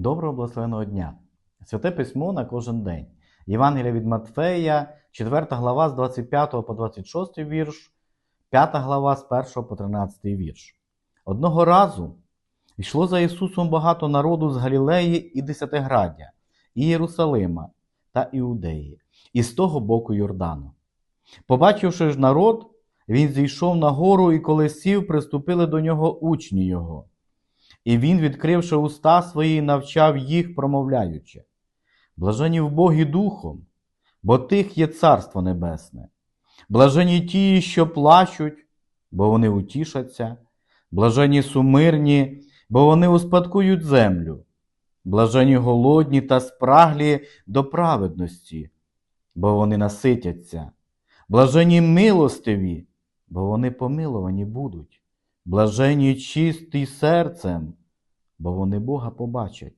Доброго благословеного дня! Святе письмо на кожен день. Євангелія від Матфея, 4 глава з 25 по 26 вірш, 5 глава з 1 по 13 вірш. Одного разу йшло за Ісусом багато народу з Галілеї і Десятиграддя, і Єрусалима та Іудеї, і з того боку Йордану. Побачивши ж народ, він зійшов на гору, і коли сів, приступили до нього учні його. І він, відкривши уста свої, навчав їх, промовляючи: Блажені в Богі Духом, бо тих є Царство Небесне. Блажені ті, що плачуть, бо вони утішаться, блажені сумирні, бо вони успадкують землю, блажені голодні та спраглі до праведності, бо вони наситяться, блажені милостиві, бо вони помилувані будуть, блажені чисті серцем, бо вони Бога побачать,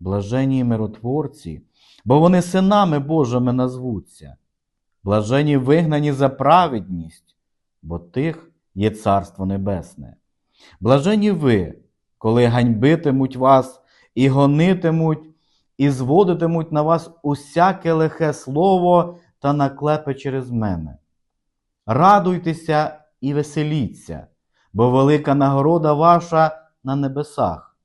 блажені миротворці, бо вони синами Божими назвуться, блажені вигнані за праведність, бо тих є Царство Небесне. Блажені ви, коли ганьбитимуть вас і гонитимуть, і зводитимуть на вас усяке лихе слово та наклепе через мене. Радуйтеся і веселіться, бо велика нагорода ваша на небесах,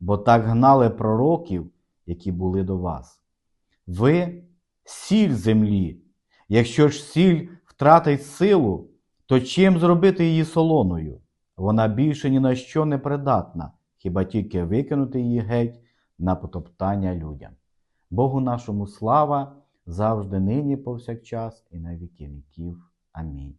бо так гнали пророків, які були до вас. Ви сіль землі. Якщо ж сіль втратить силу, то чим зробити її солоною? Вона більше ні на що не придатна, хіба тільки викинути її геть на потоптання людям. Богу нашому слава завжди нині повсякчас і на віки віків. Амінь.